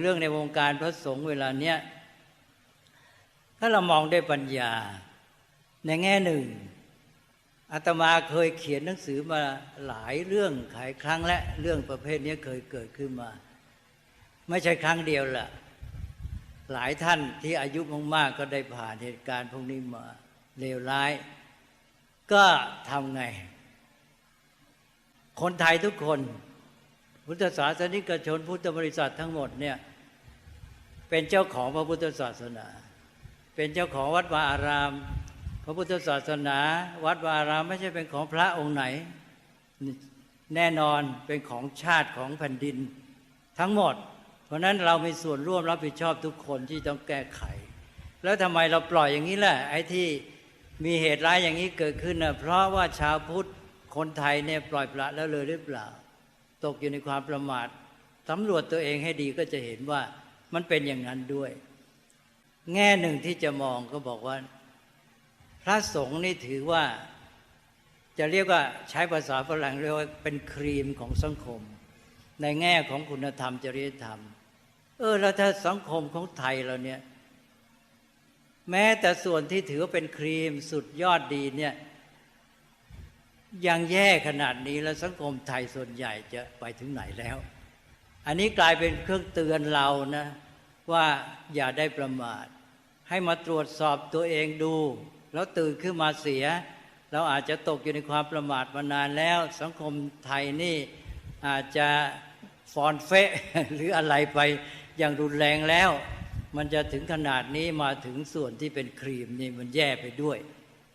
เรื่องในวงการพระสงฆ์เวลาเนี้ยถ้าเรามองด้วยปัญญา ในแง่หนึ่งอาตมาเคยเขียนหนังสือมาหลายเรื่องหลายครั้งและเรื่องประเภทนี้เคยเกิดขึ้นมา ไม่ใช่ครั้งเดียวละหลายท่านที่อายุมากๆก็ได้ผ่านเหตุการณ์พวกนี้มาเลวร้าย ก็ทำไง คนไทยทุกคน พุทธศาสนิกชนพุทธบริษัททั้งหมดเนี่ย เป็นเจ้าของพระพุทธศาสนา เป็นเจ้าของวัดวาอาราม พระพุทธศาสนา วัดวาอารามไม่ใช่เป็นของพระองค์ไหน แน่นอนเป็นของชาติของแผ่นดิน ทั้งหมด เพราะนั้นเรามีส่วนร่วมรับผิดชอบทุกคนที่ต้องแก้ไข แล้วทำไมเราปล่อยอย่างนี้แหละไอ้ที่มีเหตุร้ายอย่างนี้เกิดขึ้นนะเพราะว่าชาวพุทธคนไทยเนี่ยปล่อยปละแล้วเลยหรือเปล่า ตกอยู่ในความประมาทสำรวจตัวเองให้ดีก็จะเห็นว่า มันเป็นอย่างนั้นด้วย แง่หนึ่งที่จะมองก็บอกว่า พระสงฆ์นี่ถือว่าจะเรียกว่าใช้ภาษาฝรั่งเรียกว่าเป็นครีมของสังคม ในแง่ของคุณธรรมจริยธรรม เออแล้วถ้าสังคมของไทยเราเนี่ยแม้แต่ส่วนที่ถือว่าเป็นครีมสุดยอดดีเนี่ยยังแย่ขนาดนี้แล้วสังคมไทยส่วนใหญ่จะไปถึงไหนแล้ว อันนี้กลายเป็นเครื่องเตือนเรานะ ว่าอย่าได้ประมาท ให้มาตรวจสอบตัวเองดู แล้วตื่นขึ้นมาเสีย เราอาจจะตกอยู่ในความประมาทมานานแล้ว สังคมไทยนี่อาจจะฟอนเฟะหรืออะไรไปอย่างรุนแรงแล้ว มันจะถึงขนาดนี้มาถึงส่วนที่เป็นครีมนี่มันแย่ไปด้วย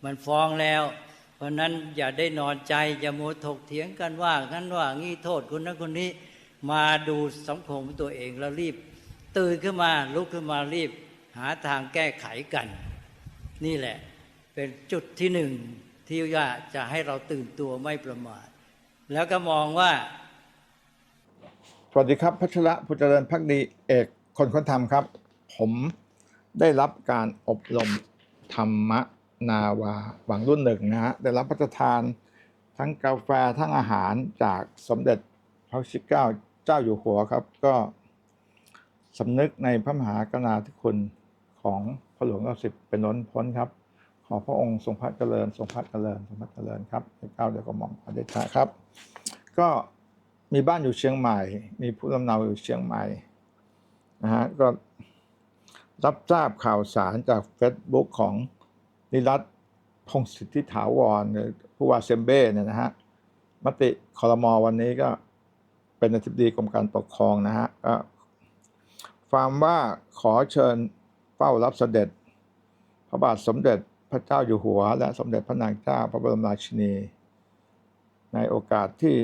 มันฟ้องแล้ว เพราะนั้นอย่าได้นอนใจอย่าโมถกเถียงกันว่างั้นว่างี้โทษคนนั้นคนนี้ มาดูสังคมตัวเองแล้วรีบ ตื่นขึ้นมาลุกขึ้นมารีบหาทางแก้ไขกัน นี่แหละ เป็นจุดที่หนึ่งที่ว่าจะให้เราตื่นตัวไม่ประมาทแล้วก็มองว่า สวัสดีครับ พัชระพุทธเจริญพักดีเอกคนค้นธรรมครับ ผมได้รับการอบรมธรรมนาวาหวังรุ่นหนึ่งนะฮะได้รับพระราทานทั้งกาแฟทั้งอาหารจากสมเด็จพระชิเก้าเจ้าอยู่หัวครับ ก็ สำนึกในพระมหากรุณาธิคุณของพระหลวงรัชสิบเป็นล้นพ้นครับ ขอพระองค์ทรงพระเจริญทรงพระเจริญทรงพระเจริญครับเก้าเดียวก็หม่อมอเดชะครับ ก็มีบ้านอยู่เชียงใหม่ มีผู้ลำเนาอยู่เชียงใหม่นะฮะก็รับทราบข่าวสารจาก Facebook ของนิรัตพงศิทธิถาวรหรือผู้ว่าเซมเบ้เนี่ยนะฮะมติคอรมอวันนี้ก็เป็นอธิบดีกรมการปกครองนะฮะก็ ฟามว่าขอเชิญเฝ้ารับเสด็จ พระบาทสมเด็จพระเจ้าอยู่หัว และสมเด็จพระนางเจ้าพระบรมราชินี ในโอกาสที่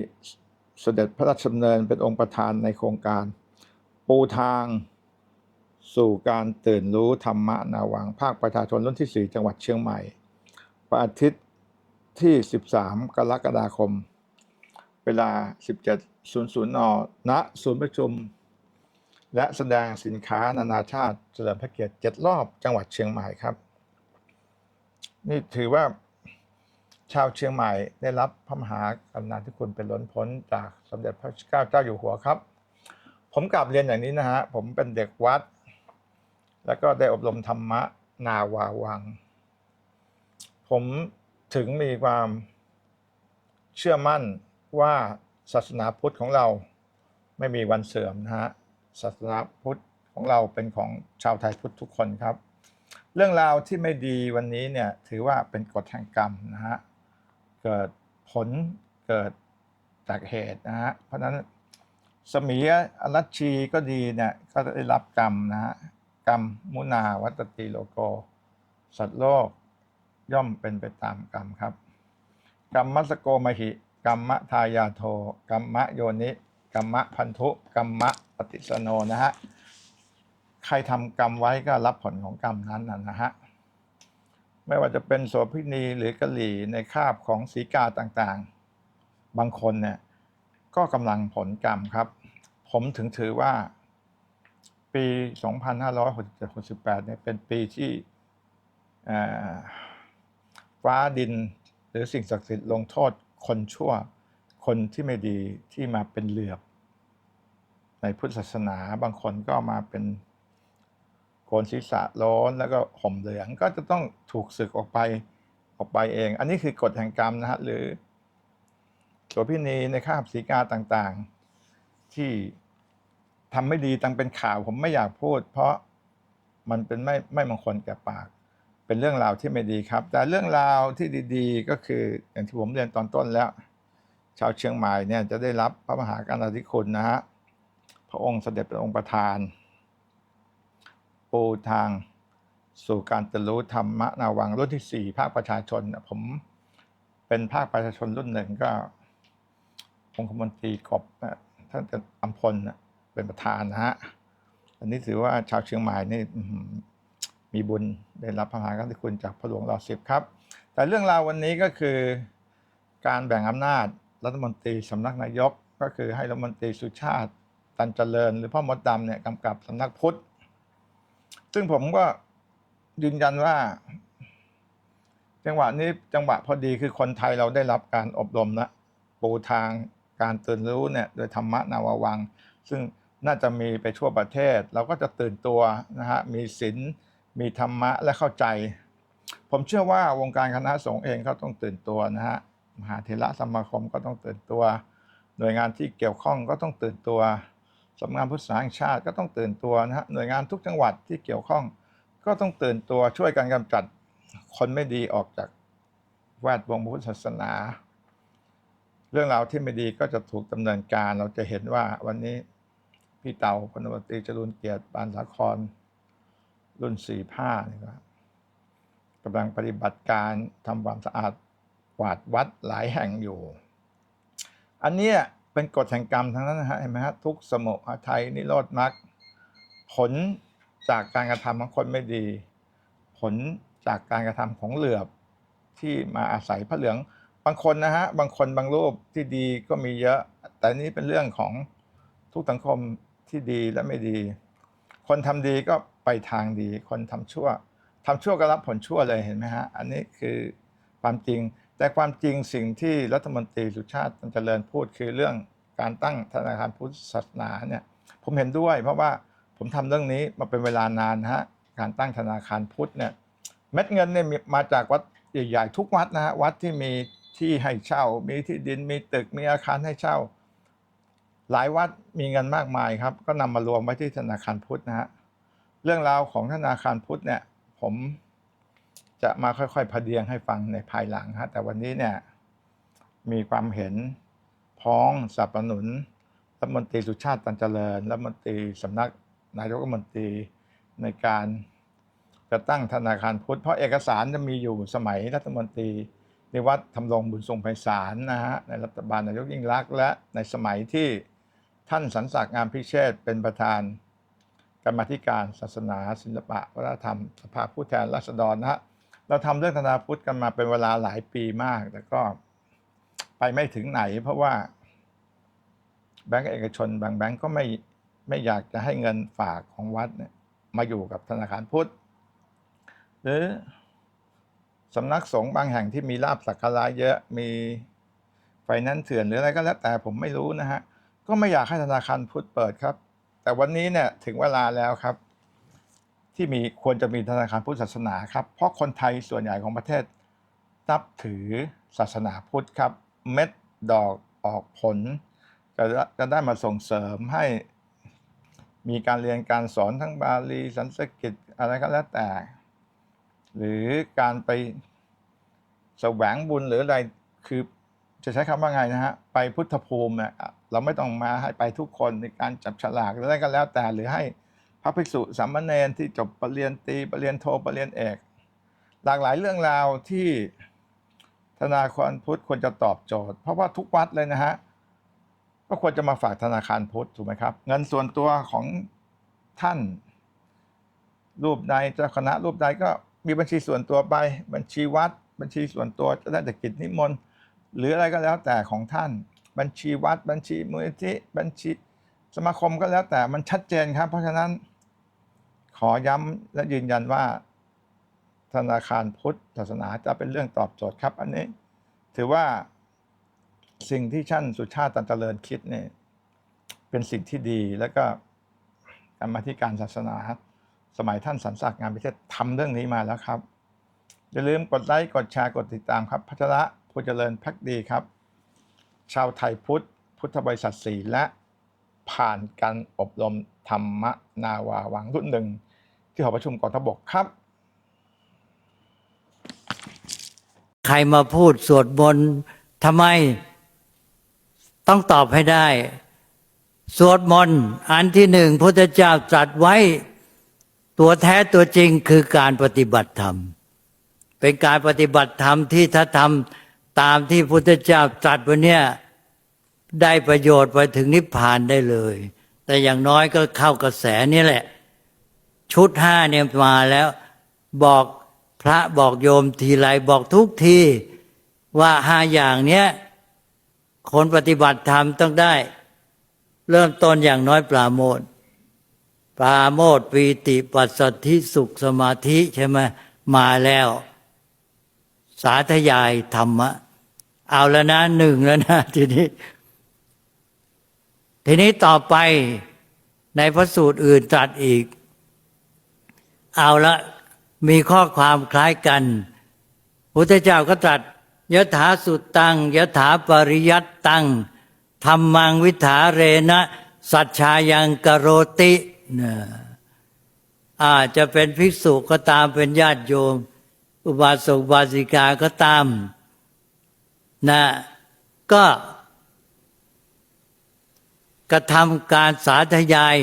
เสด็จพระราชดำเนินเป็นองค์ประธานในโครงการ ปูทางสู่การตื่นรู้ธรรมะนาวัง ภาคประชาชนรุ่นที่ 4 จังหวัดเชียงใหม่วันอาทิตย์ที่ 13 กรกฎาคม เวลา 17.00 น ณ ศูนย์ประชุม และแสดงสินค้านานาชาติเฉลิมพระเกียรติ7รอบจังหวัดเชียงใหม่ครับ นี่ถือว่าชาวเชียงใหม่ได้รับพระมหากรุณาธิคุณเป็นล้นพ้นจากสมเด็จพระเจ้าเจ้าอยู่หัวครับ ผมกลับเรียนอย่างนี้นะฮะผมเป็นเด็กวัด แล้วก็ได้อบรมธรรมะนาวาวัง ผมถึงมีความเชื่อมั่นว่าศาสนาพุทธของเราไม่มีวันเสื่อมนะฮะ ศาสนาพุทธของเราเป็นของชาวไทยพุทธทุกคนครับ เรื่องราวที่ไม่ดีวันนี้เนี่ยถือว่าเป็นกฎแห่งกรรมนะฮะเกิดผลเกิดจากเหตุนะฮะเพราะนั้นสมีอรัชชีก็ดีเนี่ยก็ได้รับกรรมนะฮะกรรมมุนาวัตติโลโก สัตว์โลกย่อมเป็นไปตามกรรมครับ กรรมมัสโกมหิกรรมะทายาโทกรรมะโยนิกรรมะพันธุกรรมะ ปฏิสโนนะฮะ ใครทำกรรมไว้ก็รับผลของกรรมนั้นนะฮะ ไม่ว่าจะเป็นโสพินีหรือกะหรี่ในคาบของสีกาต่างๆ บางคนเนี่ยก็กำลังผลกรรมครับ ผมถึงถือว่าปี 2567-68เนี่ยเป็นปีที่ฟ้าดินหรือสิ่งศักดิ์สิทธิ์ลงโทษคนชั่ว คนที่ไม่ดีที่มาเป็นเหลือบ ในพุทธศาสนาบางคนก็มาเป็นโกนศีรษะโล้นแล้วก็ห่มเหลืองก็จะต้องถูกศึกออกไปออกไปเอง อันนี้คือกฎแห่งกรรมนะฮะหรือโสพินีในคาบสีกาต่างๆ ที่ทำไม่ดีตังเป็นข่าวผมไม่อยากพูด เพราะมันเป็นไม่ไม่มงคลแก่ปาก เป็นเรื่องราวที่ไม่ดีครับ แต่เรื่องราวที่ดีๆ ก็คืออย่างที่ผมเรียนตอนต้นแล้ว ชาวเชียงใหม่เนี่ยจะได้รับพระมหากรุณาธิคุณนะฮะ พระองค์เสด็จเป็นองค์ประธาน ปูทางสู่การตรู้ธรรมะนาวังรุ่นที่สี่ภาคประชาชน ผมเป็นภาคประชาชนรุ่นหนึ่งก็องคมนตรีกบท่านอัมพลเป็นประธานนะฮะอันนี้ถือว่าชาวเชียงใหม่นี่มีบุญได้รับพระมหากรุณาธิคุณจากพระหลวงรอสิบครับ แต่เรื่องราววันนี้ก็คือการแบ่งอำนาจรัฐมนตรีสำนักนายกก็คือให้รัฐมนตรีสุชาติ ตันเจริญ หรือพ่อมดดำเนี่ยกำกับสำนักพุทธ ซึ่งผมก็ยืนยันว่า จังหวะนี้จังหวะพอดีคือคนไทยเราได้รับการอบรมนะปูทางการตื่นรู้เนี่ยโดยธรรมะนาวาวัง ซึ่งน่าจะมีไปทั่วประเทศ เราก็จะตื่นตัวนะฮะมีศีลมีธรรมะและเข้าใจ ผมเชื่อว่าวงการคณะสงฆ์เองก็ต้องตื่นตัวนะฮะมหาเถระสมาคมก็ต้องตื่นตัว หน่วยงานที่เกี่ยวข้องก็ต้องตื่นตัว สำนักงานพุทธศาสนาแห่งชาติก็ต้องตื่นตัวนะฮะหน่วยงานทุกจังหวัดที่เกี่ยวข้อง ก็ต้องตื่นตัวช่วยกันกำจัดคนไม่ดีออกจากแวดวงพุทธศาสนา เรื่องราวที่ไม่ดีก็จะถูกดำเนินการเราจะเห็นว่าวันนี้พี่เต่าพลตำรวตรีจรูนเกียรติปานสาคร รุ่นสี่ผ้านี่ก็กำลังปฏิบัติการทำความสะอาดกวาดวัดหลายแห่งอยู่ อันเนี้ย เป็นกฎแห่งกรรมทั้งนั้นนะฮะเห็นไหมฮะทุกสมุทัยนิโรธมรรคผลจากการกระทำของคนไม่ดี ผลจากการกระทำของเหลือบที่มาอาศัยพระเหลืองบางคนนะฮะบางคนบางรูปที่ดีก็มีเยอะ แต่นี่เป็นเรื่องของทุกสังคมที่ดีและไม่ดี คนทำดีก็ไปทางดี คนทำชั่วทำชั่วก็รับผลชั่วเลยเห็นไหมฮะอันนี้คือความจริง แต่ความจริงสิ่งที่รัฐมนตรีสุชาติตันเจริญพูดคือเรื่องการตั้งธนาคารพุทธศาสนาเนี่ยผมเห็นด้วย เพราะว่าผมทำเรื่องนี้มาเป็นเวลานานฮะการตั้งธนาคารพุทธเนี่ยเม็ดเงินเนี่ยมีมาจากวัดใหญ่ๆทุกวัดนะฮะวัดที่มีที่ให้เช่า มีที่ดินมีตึกมีอาคารให้เช่า หลายวัดมีเงินมากมายครับ ก็นำมารวมไว้ที่ธนาคารพุทธนะฮะเรื่องราวของธนาคารพุทธเนี่ยผม จะมาค่อยๆพเดียงให้ฟังในภายหลังฮะแต่วันนี้เนี่ยมีความเห็นพ้องสนับสนุนรัฐมนตรีสุชาติตันเจริญรัฐมนตรีสำนักนายกรัฐมนตรีในการจะตั้งธนาคารพุทธเพราะเอกสารจะมีอยู่สมัยรัฐมนตรีในวัดทำรงบุญทรงไพศาลนะฮะในรัฐบาลนายกยิ่งรักษณ์และในสมัยที่ท่านสันศักงามพิเชษเป็นประธานกรรมธิการศาสนา ศิลปะวัฒนธรรมสภาผู้แทนราษฎรนะฮะ เราทำเรื่องธนาพุทธกันมาเป็นเวลาหลายปีมาก แต่ก็ไปไม่ถึงไหน เพราะว่าแบงก์เอกชน บางแบงก์ก็ไม่ไม่อยากจะให้เงินฝากของวัดเนี่ยมาอยู่กับธนาคารพุทธ หรือสำนักสงฆ์บางแห่งที่มีลาบสักการะเยอะมีไฟนนซ์เถื่อนหรืออะไรก็แล้วแต่ผมไม่รู้นะฮะ ก็ไม่อยากให้ธนาคารพุทธเปิดครับ แต่วันนี้เนี่ยถึงเวลาแล้วครับ ที่มีควรจะมีธนาคารพุทธศาสนาครับ เพราะคนไทยส่วนใหญ่ของประเทศนับถือศาสนาพุทธครับ เม็ดดอกออกผลจะจะได้มาส่งเสริมให้มีการเรียนการสอนทั้งบาลีสันสกฤตอะไรก็แล้วแต่ หรือการไปแสวงบุญหรืออะไรคือจะใช้คำว่าไงนะฮะไปพุทธภูมิเนี่ยเราไม่ต้องมาให้ไปทุกคนในการจับฉลากหรืออะไรก็แล้วแต่หรือให้ พระภิกษุสามเณรที่จบปรริญญาตรีปรริญญาโทปรริญญาเอก หลากหลายเรื่องราวที่ธนาคารพุทธควรจะตอบโจทย์ เพราะว่าทุกวัดเลยนะฮะก็ควรจะมาฝากธนาคารพุทธถูกไหมครับ เงินส่วนตัวของท่าน รูปใดเจ้าคณะรูปใดก็มีบัญชีส่วนตัวไป บัญชีวัด บัญชีส่วนตัวจะได้แต่กิจนิมนต์หรืออะไรก็แล้วแต่ของท่าน บัญชีวัด บัญชีมูลนิธิบัญชีสมาคมก็แล้วแต่มันชัดเจนครับ เพราะฉะนั้น ขอย้ำและยืนยันว่าธนาคารพุทธศาสนาจะเป็นเรื่องตอบโจทย์ครับ อันนี้ ถือว่าสิ่งที่ท่านสุชาติตันเจริญคิดเนี่ยเป็นสิ่งที่ดีแล้วก็การมาที่การศาสนาสมัยท่านสันสักงานพิเทศทำเรื่องนี้มาแล้วครับ อย่าลืมกดไลค์กดแชร์กดติดตามครับ พัชระผู้เจริญพักดีครับ ชาวไทยพุทธ พุทธบริษัทสีและ ผ่านการอบรมธรรมนาวาวังรุ่นหนึ่งที่หอประชุมกองทัพบกครับ ใครมาพูดสวดมนต์ทำไม ต้องตอบให้ได้ สวดมนต์อันที่หนึ่งพุทธเจ้าตรัสไว้ ตัวแท้ตัวจริงคือการปฏิบัติธรรม เป็นการปฏิบัติธรรมที่ถ้าทำตามที่พุทธเจ้าตรัสไว้เนี่ย ได้ประโยชน์ไปถึงนิพพานได้เลย แต่อย่างน้อยก็เข้ากระแสนี่แหละ ชุดห้าเนี่ยมาแล้ว บอกพระบอกโยมทีไรบอกทุกทีว่าห้าอย่างเนี้ยคนปฏิบัติธรรมต้องได้ เริ่มต้นอย่างน้อยปราโมทปราโมทปีติปัสสทธิสุขสมาธิใช่ไหมมาแล้ว สาธยายธรรมะ เอาแล้วนะหนึ่งแล้วนะทีนี้ ทีนี้ต่อไปในพระสูตรอื่นตรัสอีก เอาละมีข้อความคล้ายกันพุทธเจ้าก็ตรัสยถาสุตตังยถาปริยัตตังธรรมังวิถาเรนะ สัจชายังกโรตินะอาจจะเป็นภิกษุก็ตามเป็นญาติโยม อุบาสกบาสิกาก็ตามนะก็ กระทำการสาธยาย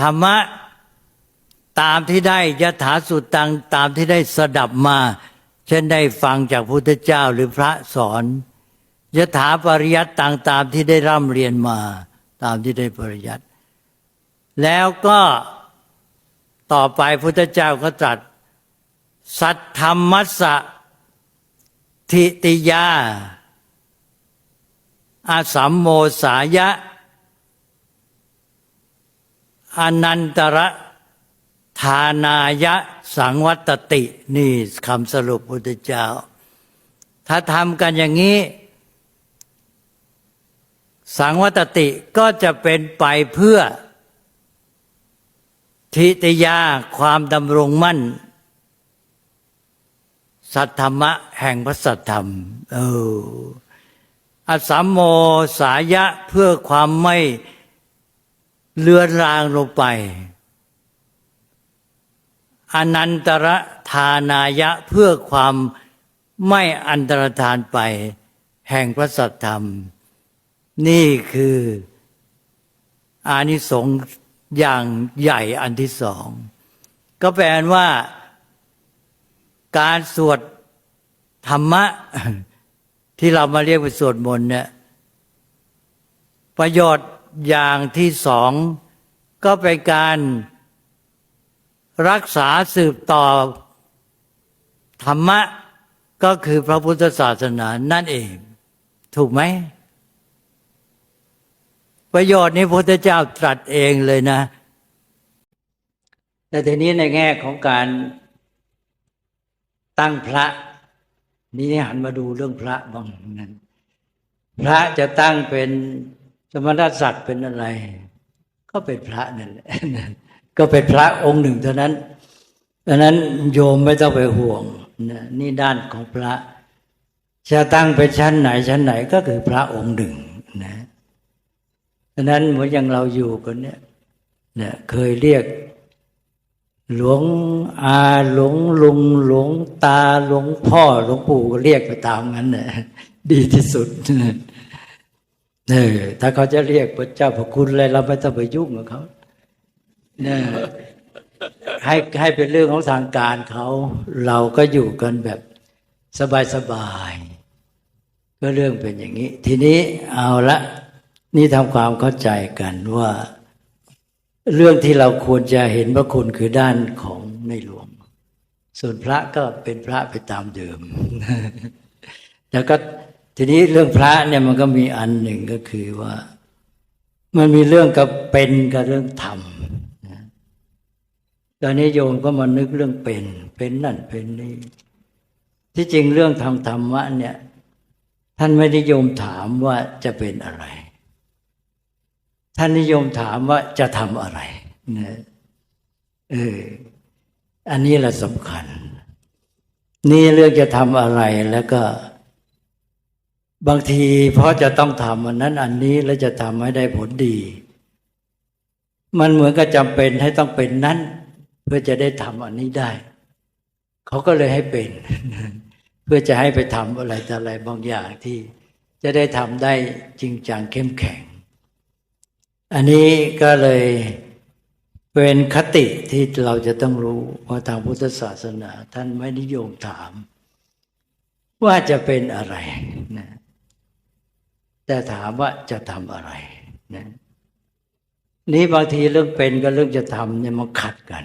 ธรรมะตามที่ได้ยถาสุตังตามที่ได้สดับมา เช่นได้ฟังจากพุทธเจ้าหรือพระสอนยถาปริยัติต่างตามที่ได้ร่ำเรียนมา ตามที่ได้ปริยัติ แล้วก็ต่อไปพุทธเจ้าก็ตรัส สัทธรรมัสสะทิติยาอาสัมโมสายะ อนันตระทานายะสังวัตติ นี่คำสรุปพุทธเจ้า ถ้าทำกันอย่างนี้ สังวัตติก็จะเป็นไปเพื่อ ทิตยาความดำรงมั่น สัทธรรมะแห่งพระสัทธรรมเอออสัมโมสายะเพื่อความไม่ เลือนรางลงไป อนันตระทานายะเพื่อความไม่อันตรธานไป แห่งพระสัทธรรม นี่คืออานิสงส์อย่างใหญ่อันที่สอง ก็แปลว่า การสวดธรรมะ ที่เรามาเรียกว่าสวดมนต์เนี่ยประโยชน์ อย่างที่สองก็เป็นการรักษาสืบต่อธรรมะก็คือพระพุทธศาสนานั่นเอง ถูกไหม ประโยชน์นี้พระพุทธเจ้าตรัสเองเลยนะ แต่ทีนี้ในแง่ของการตั้งพระ นี่หันมาดูเรื่องพระบ้างนั้น พระจะตั้งเป็น สมณศักดิ์เป็นอะไร ก็เป็นพระนั่นแหละก็เป็นพระองค์หนึ่งเท่านั้นดังนั้นโยมไม่ต้องไปห่วงนี่ด้านของพระจะตั้งเป็นชั้นไหนชั้นไหนก็คือพระองค์หนึ่งนะดังนั้นเหมือนอย่างเราอยู่กันเนี่ยเนี่ยเคยเรียก หลวงอาหลวงลุงหลวงตาหลวงพ่อหลวงปู่ก็เรียกไปตามนั้นนะดีที่สุด เออถ้าเขาจะเรียกพระเจ้าพระคุณอะไรเราไม่ต้องไปยุ่งกับเขาเนี่ยให้ให้เป็นเรื่องของทางการเขา เราก็อยู่กันแบบสบายๆก็เรื่องเป็นอย่างนี้ ทีนี้เอาละนี่ทำความเข้าใจกันว่า เรื่องที่เราควรจะเห็นพระคุณคือด้านของในหลวง ส่วนพระก็เป็นพระไปตามเดิม แล้วก็ ทีนี้เรื่องพระเนี่ยมันก็มีอันหนึ่งก็คือว่า มันมีเรื่องกับเป็นกับเรื่องทำนะตอนนี้โยมก็มานึกเรื่องเป็น เป็นนั่นเป็นนี่ที่จริงเรื่องทางธรรมะเนี่ย ท่านไม่ได้โยมถามว่าจะเป็นอะไร ท่านนิยมถามว่าจะทำอะไรนะเอออันนี้แหละสำคัญ นี่เรื่องจะทำอะไรแล้วก็ บางทีเพราะจะต้องทำอันนั้นอันนี้แล้วจะทำให้ได้ผลดี มันเหมือนกับจำเป็นให้ต้องเป็นนั้น เพื่อจะได้ทำอันนี้ได้ เขาก็เลยให้เป็น เพื่อจะให้ไปทำอะไรแต่อะไรบางอย่างที่จะได้ทำได้จริงจังเข้มแข็ง อันนี้ก็เลยเป็นคติที่เราจะต้องรู้ว่าทางพุทธศาสนา ท่านไม่นิยมถาม ว่าจะเป็นอะไรนะ แต่ถามว่าจะทำอะไรนะนี้บางทีเรื่องเป็นกับเรื่องจะทำเนี่ยมันขัดกัน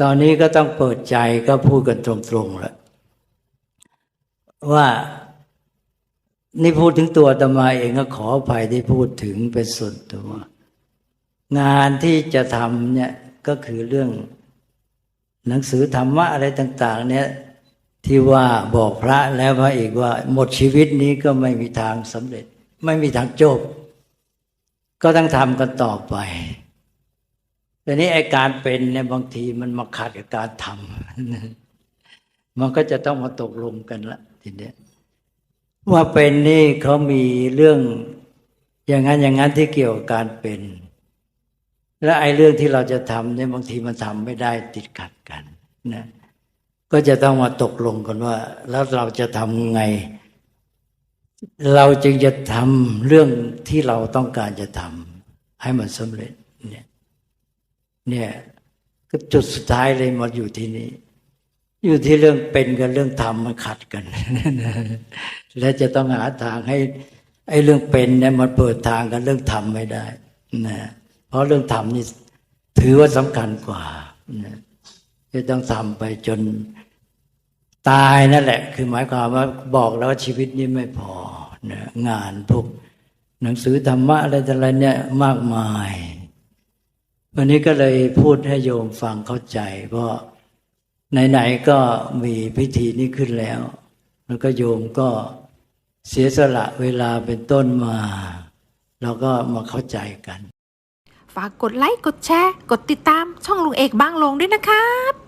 ตอนนี้ก็ต้องเปิดใจก็พูดกันตรงๆแล้วว่านี่พูดถึงตัวตมาเองก็ขออภัยที่พูดถึงเป็นส่วนตัว งานที่จะทำเนี่ยก็คือเรื่องหนังสือธรรมะอะไรต่าง ๆ เนี่ย ที่ว่าบอกพระแล้วพระอีกว่า หมดชีวิตนี้ก็ไม่มีทางสำเร็จ ไม่มีทางจบ ก็ต้องทำกันต่อไปแต่นี้ไอการเป็นเนี่ยบางทีมันมาขัดกับการทำมันก็จะต้องมาตกลงกันละทีเนี้ยว่าเป็นนี่เขามีเรื่องอย่างนั้นอย่างนั้นที่เกี่ยวกับการเป็น และไอ้เรื่องที่เราจะทำเนี่ยบางทีมันทำไม่ได้ติดขัดกันนะ ก็จะต้องมาตกลงกันว่า แล้วเราจะทำไง เราจึงจะทำเรื่องที่เราต้องการจะทำให้มันสำเร็จเนี่ยเนี่ยก็จุดสุดท้ายเลยมาอยู่ที่นี้ อยู่ที่เรื่องเป็นกับเรื่องทำมันขัดกัน และจะต้องหาทางให้ไอ้เรื่องเป็นเนี่ยมันเปิดทางกับเรื่องทำไม่ได้นะเพราะเรื่องทำนี่ถือว่าสำคัญกว่านะ จะต้องทำไปจนตายนั่นแหละ คือหมายความว่าบอกแล้วว่าชีวิตนี้ไม่พอนะงานพวกหนังสือธรรมะอะไรต่อะไรเนี่ยมากมาย วันนี้ก็เลยพูดให้โยมฟังเข้าใจ เพราะไหนๆก็มีพิธีนี้ขึ้นแล้ว แล้วก็โยมก็เสียสละเวลาเป็นต้นมาเราก็มาเข้าใจกัน ฝากกดไลค์กดแชร์ กดติดตามช่องลุงเอกบ้างลงด้วยนะครับ